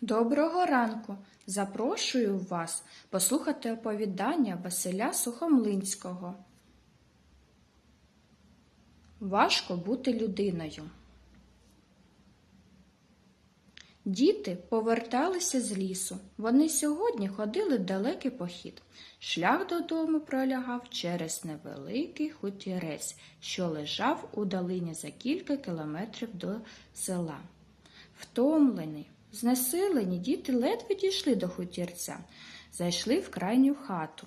Доброго ранку! Запрошую вас послухати оповідання Василя Сухомлинського. Важко бути людиною. Діти поверталися з лісу. Вони сьогодні ходили далекий похід. Шлях додому пролягав через невеликий хутірець, що лежав у долині за кілька кілометрів до села. Втомлені, знесилені діти ледве дійшли до хутірця, зайшли в крайню хату.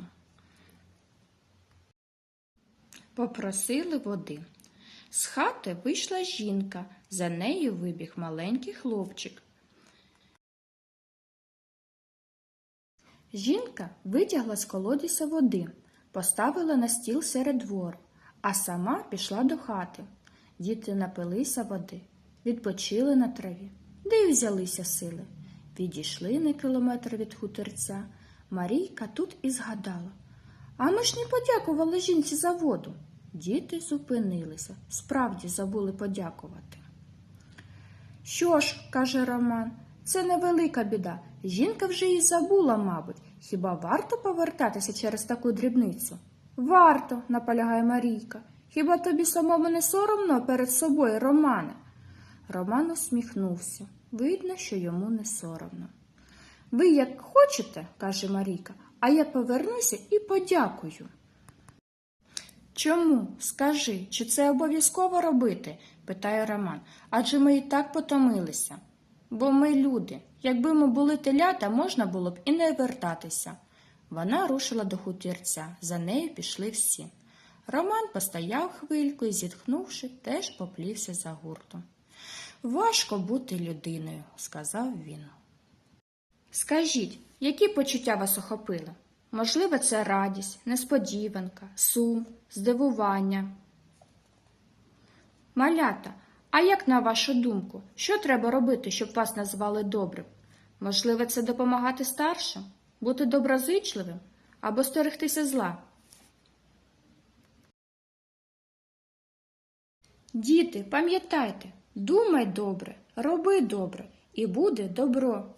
Попросили води. З хати вийшла жінка, за нею вибіг маленький хлопчик. Жінка витягла з колодязя води, поставила на стіл серед двору, а сама пішла до хати. Діти напилися води, відпочили на траві, де й взялися сили. Відійшли на кілометр від хуторця. Марійка тут і згадала. А ми ж не подякували жінці за воду. Діти зупинилися, справді забули подякувати. Що ж, каже Роман, це невелика біда. Жінка вже і забула, мабуть. Хіба варто повертатися через таку дрібницю? Варто, наполягає Марійка. Хіба тобі самому не соромно перед собою, Романе? Роман усміхнувся. Видно, що йому не соромно. Ви як хочете, каже Марійка, а я повернуся і подякую. Чому? Скажи, чи це обов'язково робити? питає Роман. Адже ми і так потомилися. Бо ми люди. Якби ми були телята, можна було б і не вертатися. Вона рушила до хутірця, за нею пішли всі. Роман постояв хвильку і, зітхнувши, теж поплівся за гуртом. Важко бути людиною, сказав він. Скажіть, які почуття вас охопили? Можливо, це радість, несподіванка, сум, здивування. Малята, а як на вашу думку, що треба робити, щоб вас назвали добрим? Можливо, це допомагати старшим, бути доброзичливим або стерегтися зла? Діти, пам'ятайте, думай добре, роби добре, і буде добро.